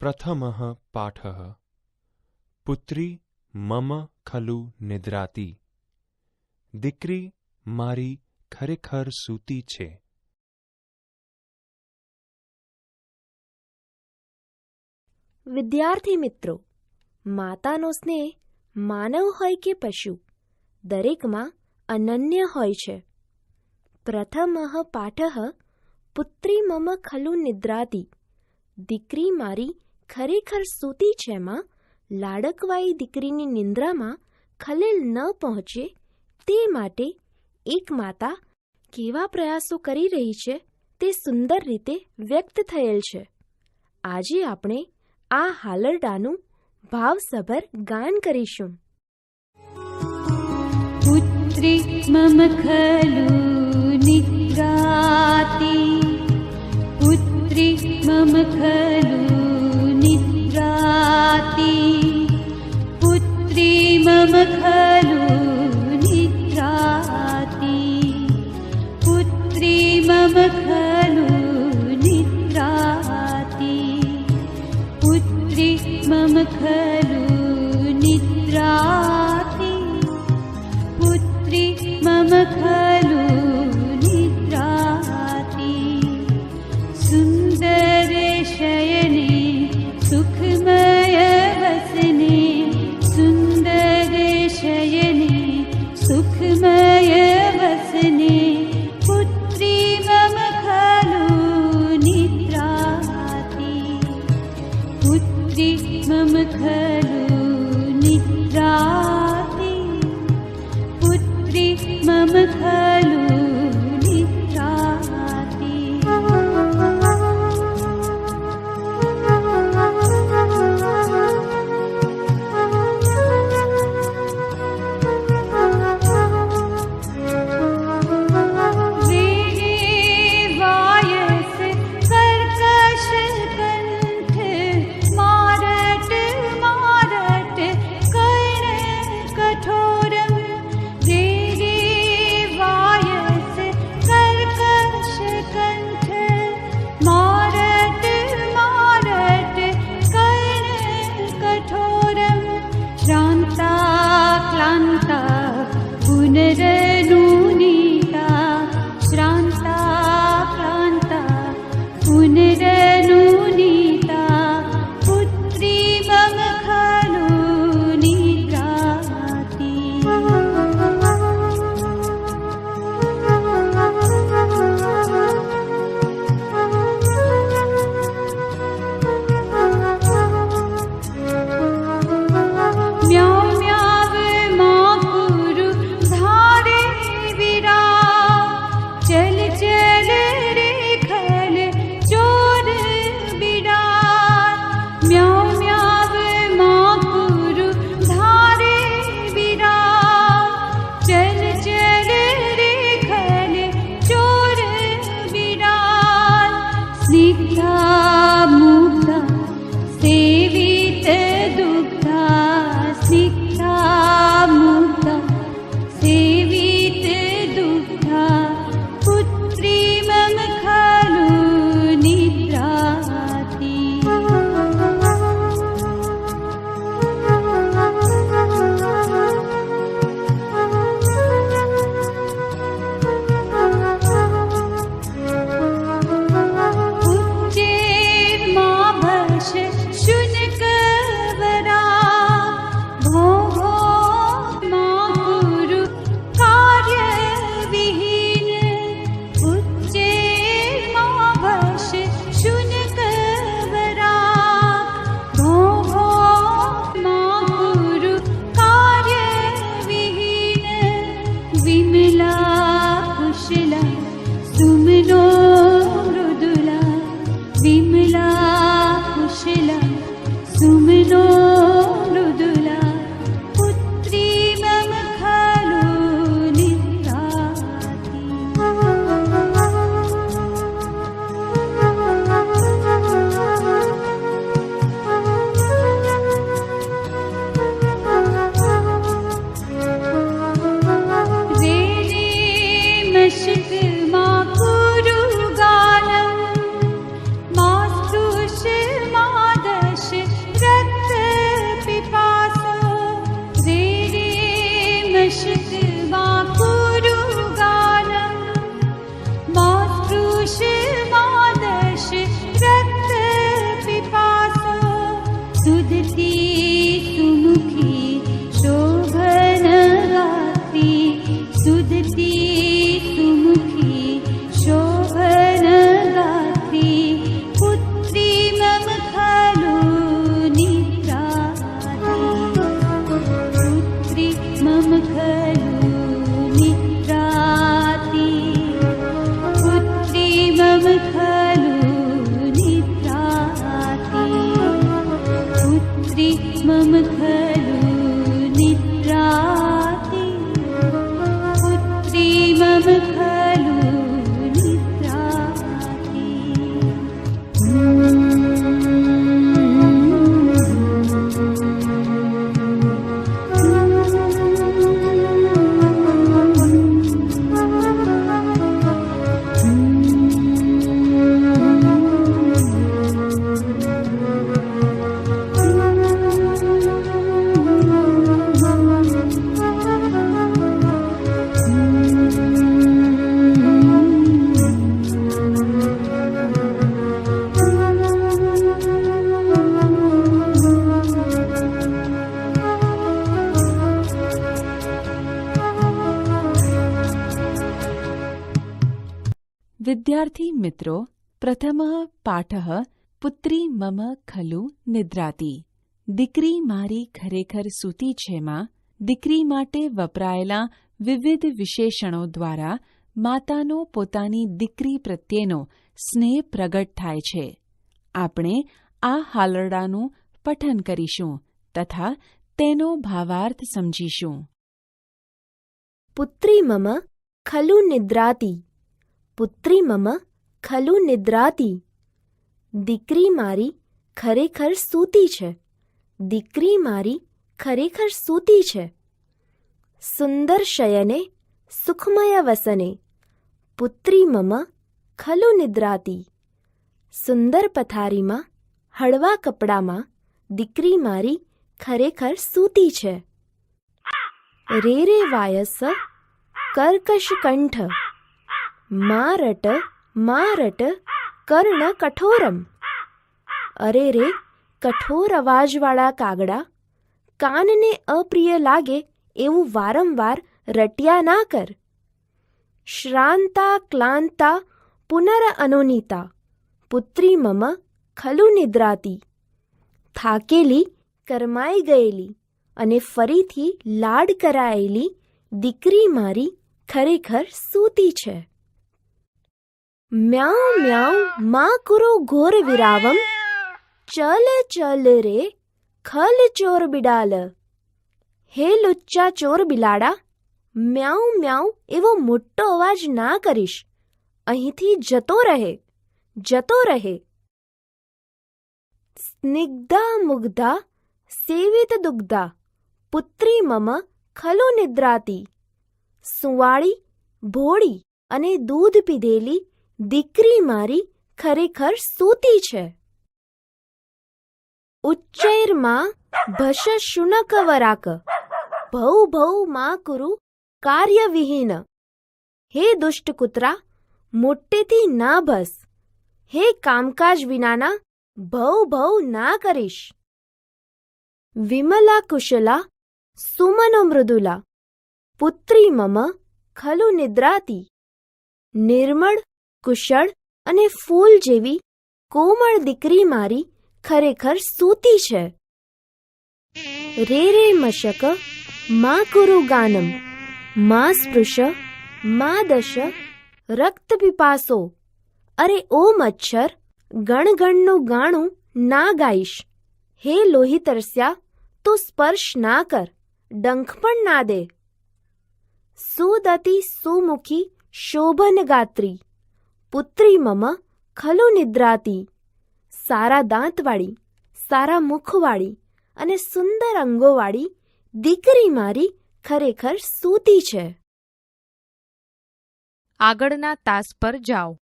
પ્રથમઃ પાઠઃ પુત્રી મમ ખલુ નિદ્રાતી દીકરી મારી ખરેખર સૂતી છે વિદ્યાર્થી મિત્રો માતાનો સ્નેહ માનવ હોય કે પશુ દરેકમાં અનન્ય હોય છે પ્રથમ પાઠઃ પુત્રી મમ ખલુ નિદ્રાતી દીકરી મારી ખરેખર સૂતી છે માં? લાડકવાઈ દીકરીની નિંદ્રામાં ખલેલ ન પહોંચે તે માટે એક માતા કેવા પ્રયાસો કરી રહી છે તે સુંદર રીતે વ્યક્ત થયેલ છે. આજે આપણે આ હાલરડાનું ભાવસભર ગાન કરીશું. પુત્રી મમ ખલુ सुधी 太冷。વિદ્યાર્થી મિત્રો, પ્રથમ પાઠ, પુત્રી મમ ખલુ નિદ્રાતી. દીકરી મારી ખરેખર સૂતી છેમાં દીકરી માટે વપરાયેલા વિવિધ વિશેષણો દ્વારા માતાનો પોતાની દીકરી પ્રત્યેનો સ્નેહ પ્રગટ થાય છે. આપણે આ હાલરડાનું પઠન કરીશું તથા તેનો ભાવાર્થ સમજીશું. પુત્રી મમ ખલુ નિદ્રાતી. પુત્રી મમ ખલુ નિદ્રાતી. દીકરી મારી ખરેખર સૂતી છે. દીકરી મારી ખરેખર સૂતી છે. સુંદર શયને, સુખમય વસને. પુત્રી મમ ખલુ નિદ્રાતી. સુંદર પથારીમાં, હળવા કપડામાં દીકરી મારી ખરેખર સૂતી છે. રે રે વાયસ કર્કશ કંઠ. મારટ મારટ કર્ણ કઠોરમ અરે રે કઠોર અવાજવાળા કાગડા કાનને અપ્રિય લાગે એવું વારંવાર રટ્યા ના કર શ્રાંતા ક્લાંતા પુનર અનોનીતા પુત્રી મમ ખલુ નિદ્રાતી થાકેલી કરમાઈ ગયેલી અને ફરીથી લાડ કરાયેલી દીકરી મારી ખરેખર સૂતી છે મ્યાઉ મ્યાઉ માં કુરુ ઘોર વિરાવમ ચલ ચલ રે ખલ ચોર બિડાલ હે લુચ્ચા ચોર બિલાડા મ્યાઉ મ્યાઉ એવો મોટો અવાજ ના કરીશ અહીંથી જતો રહે જતો રહે સ્નિગ્ધા મુગ્ધા સેવિત દુગ્ધા પુત્રી મમ ખલુ નિદ્રાતી સુવાળી ભોળી અને દૂધ પીધેલી દીકરી મારી ખરેખર સૂતી છે. ઉચ્ચૈરમાં ભશ શુનક વરાક ભૌ ભૌ મા કુરુ કાર્યવિહીન. હે દુષ્ટ કૂતરા મોટેથી ના ભસ. હે કામકાજ વિનાના ભૌ ભૌ ના કરીશ. વિમલા કુશલા, સુમનો મૃદુલા. પુત્રી મમ, ખલુ નિદ્રાતી. નિર્મળ કુશળ અને ફૂલ જેવી કોમળ દીકરી મારી ખરેખર સૂતી છે. રે રે મશક, મા કુરુ ગાનમ, મા સ્પૃશ, મા દશ, રક્ત પીપાસો. અરે ઓ મચ્છર, ગણગણનું ગાણું ના ગાઈશ. હે લોહી તરસ્યા તું સ્પર્શ ના કર, ડંખ પણ ના દે. સુદતી સુમુખી શોભન ગાત્રી. પુત્રી મમ ખલુ નિદ્રાતી. સારા દાંતવાળી, સારા મુખવાળી અને સુંદર અંગોવાળી દીકરી મારી ખરેખર સૂતી છે. આગળના તાસ પર જાઓ.